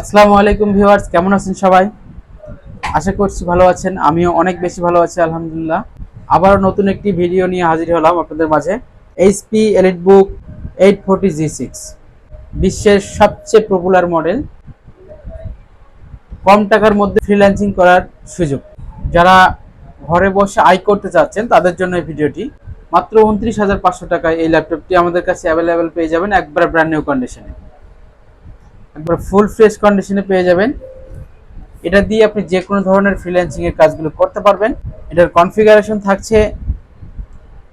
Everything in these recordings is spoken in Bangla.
আসসালামু আলাইকুম ভিউয়ার্স, কেমন আছেন সবাই? আশা করছি ভালো আছেন, আমিও অনেক বেশি ভালো আছি, আলহামদুলিল্লাহ। আবারও নতুন একটি ভিডিও নিয়ে হাজির হলাম আপনাদের মাঝে। HP Elite Book eight forty G six বিশ্বের সবচেয়ে পপুলার মডেল কম টাকার মধ্যে ফ্রিল্যান্সিং করার সুযোগ। যারা ঘরে বসে আয় করতে চাচ্ছেন, তাদের জন্য এই ভিডিওটি। মাত্র উনত্রিশ হাজার পাঁচশো টাকায় এই ল্যাপটপটি আমাদের কাছে অ্যাভেলেবেল পেয়ে যাবেন একবার ব্র্যান্ড নিউ কন্ডিশনে একবার ফুল ফ্রেশ কন্ডিশনে পেয়ে যাবেন। এটা দিয়ে আপনি যে কোনো ধরনের ফ্রিল্যান্সিং এর কাজগুলো করতে পারবেন। এটার কনফিগারেশন থাকছে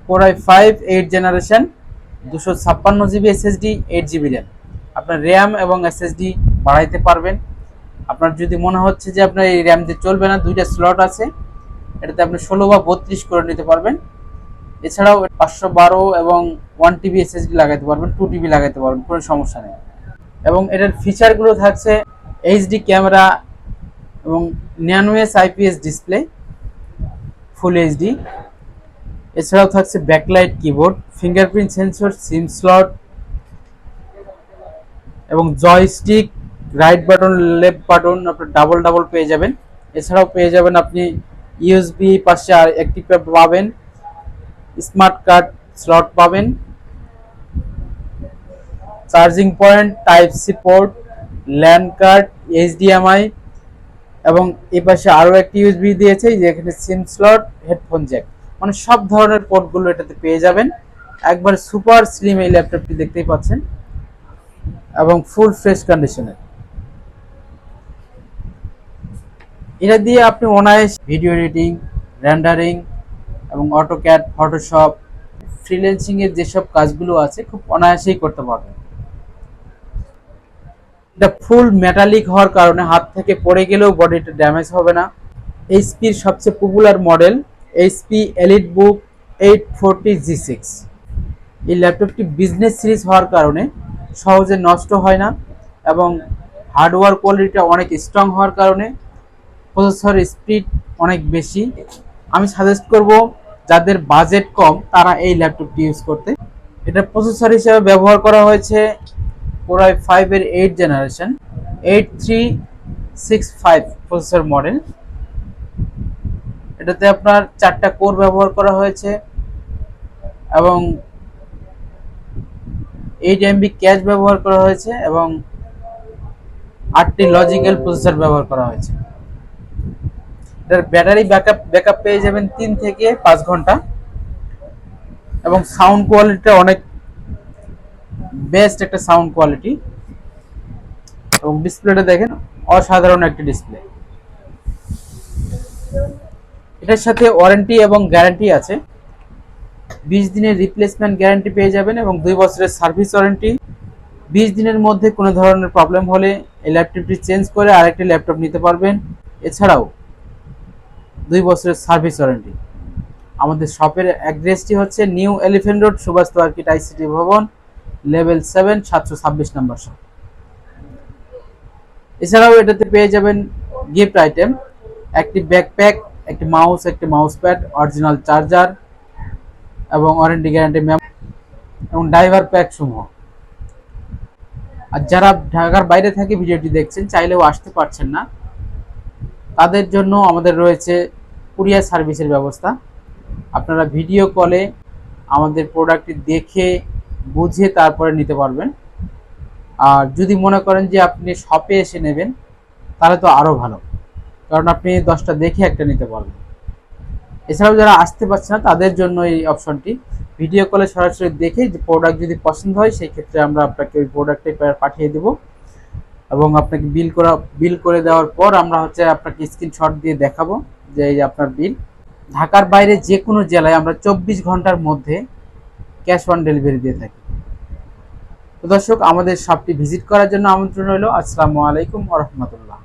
কোরাই ফাইভ এইট জেনারেশন দুশো ছাপ্পান্ন GB SSD eight GB RAM আপনার র্যাম এবং এসএসডি বাড়াইতে পারবেন। আপনার যদি মনে হচ্ছে যে আপনার এই র্যাম দিয়ে চলবে না, দুইটা স্লট আছে, এটাতে আপনি ষোলো বা বত্রিশ করে নিতে পারবেন। এছাড়াও পাঁচশো বারো এবং ওয়ান টিবি এসএসডি লাগাইতে পারবেন টু টিবি লাগাইতে পারবেন, কোনো সমস্যা নেই। এবং এটার ফিচারগুলো থাকছে এইচডি ক্যামেরা এবং ন্যানোএস আইপিএস ডিসপ্লে ফুল এইচডি এছাড়াও থাকছে backlight keyboard fingerprint sensor SIM slot এবং joystick right button left button আপনার ডাবল ডাবল পেয়ে যাবেন। এছাড়াও পেয়ে যাবেন আপনি ইউএসবি পাশে আর একটি পাবেন। স্মার্ট কার্ড স্লট পাবেন। Charging point, type C port LAN card, HDMI এবং এ পাশে আরও একটি ইউএসবি দিয়েছে যেখানে সিম স্লট, হেডফোন জ্যাক। মানে সব ধরনের পোর্টগুলো এটাতে পেয়ে যাবেন। একবার সুপার স্লিম এই ল্যাপটপটি দেখতেই পাচ্ছেন। এবং ফুল ফ্রেশ কন্ডিশনের। এটা দিয়ে আপনি অনায়াস ভিডিও এডিটিং, রেন্ডারিং এবং অটোক্যাড, ফটোশপ ফ্রিল্যান্সিং এর যেসব কাজগুলো আছে, খুব অনায়াসেই করতে পারবেন। এটা ফুল মেটালিক হওয়ার কারণে হাত থেকে পড়ে গেলেও বডিটা ড্যামেজ হবে না। এইচপির সবচেয়ে popular model HP Elite Book eight forty G six এই ল্যাপটপটি বিজনেস সিরিজ হওয়ার কারণে সহজে নষ্ট হয় না এবং হার্ডওয়্যার কোয়ালিটিটা অনেক স্ট্রং হওয়ার কারণে প্রসেসর স্পিড অনেক বেশি। আমি সাজেস্ট করব, যাদের বাজেট কম, তারা এই ল্যাপটপটি ইউজ করতে। এটা প্রসেসর হিসেবে ব্যবহার করা হয়েছে কোরাই ফাইভের eight generation eight three six five processor model এটাতে আপনার চারটা কোর ব্যবহার করা হয়েছে এবং এইট এমবি ক্যাশ ব্যবহার করা হয়েছে এবং আটটি লজিক্যাল প্রসেসর ব্যবহার করা হয়েছে। এটার ব্যাটারি ব্যাকআপ ব্যাকআপ পেয়ে যাবেন তিন থেকে পাঁচ ঘণ্টা। এবং সাউন্ড কোয়ালিটিটা অনেক বেস্ট একটা সাউন্ড কোয়ালিটি এবং ডিসপ্লেটা দেখেন, অসাধারণ একটি ডিসপ্লে এটার সাথে ওয়ারেন্টি এবং গ্যারান্টি আছে। বিশ দিনের রিপ্লেসমেন্ট গ্যারান্টি পেয়ে যাবেন এবং দুই বছরের সার্ভিস ওয়ারেন্টি বিশ দিনের মধ্যে কোনো ধরনের প্রবলেম হলে এই ল্যাপটপটি চেঞ্জ করে আরেকটি ল্যাপটপ নিতে পারবেন। এছাড়াও দুই বছরের সার্ভিস ওয়ারেন্টি আমাদের শপের অ্যাড্রেসটি হচ্ছে New Elephant Road Subhash market ICT ভবন লেভেল সেভেন, সাতশো ছাব্বিশ নম্বর শপ এছাড়াও এটাতে পেয়ে যাবেন গিফট আইটেম একটি ব্যাকপ্যাক একটি মাউস একটি মাউস প্যাড অরিজিনাল চার্জার এবং ওয়ারেন্টি গ্যারান্টি ম্যাম এবং ড্রাইভার প্যাক সমূহ। আর যারা ঢাকার বাইরে থেকে ভিডিওটি দেখছেন, চাইলেও আসতে পারছেন না, তাদের জন্য আমাদের রয়েছে কুরিয়ার সার্ভিসের ব্যবস্থা। আপনারা ভিডিও কলে আমাদের প্রোডাক্টটি দেখে বুঝে তারপরে নিতে পারবেন। আর যদি মনে করেন যে আপনি শপে এসে নেবেন, তাহলে তো আরও ভালো। কারণ আপনি দশটা দেখে একটা নিতে পারবেন। এছাড়াও যারা আসতে পারছে না, তাদের জন্য এই অপশনটি ভিডিও কলে সরাসরি দেখে যে প্রোডাক্ট যদি পছন্দ হয়, সেই ক্ষেত্রে আমরা আপনাকে ওই প্রোডাক্টটাই পাঠিয়ে দেবো। এবং আপনাকে বিল করা বিল করে দেওয়ার পর আমরা হচ্ছে আপনাকে স্ক্রিনশট দিয়ে দেখাবো যে এই আপনার বিল ঢাকার বাইরে যে কোনো জেলায় আমরা চব্বিশ ঘণ্টার মধ্যে ক্যাশ অন ডেলিভারি দিয়ে থাকি। তো দর্শক, আমাদের শপটি ভিজিট করার জন্য আমন্ত্রণ রইল। আসসালামু আলাইকুম রহমতুল্লাহ।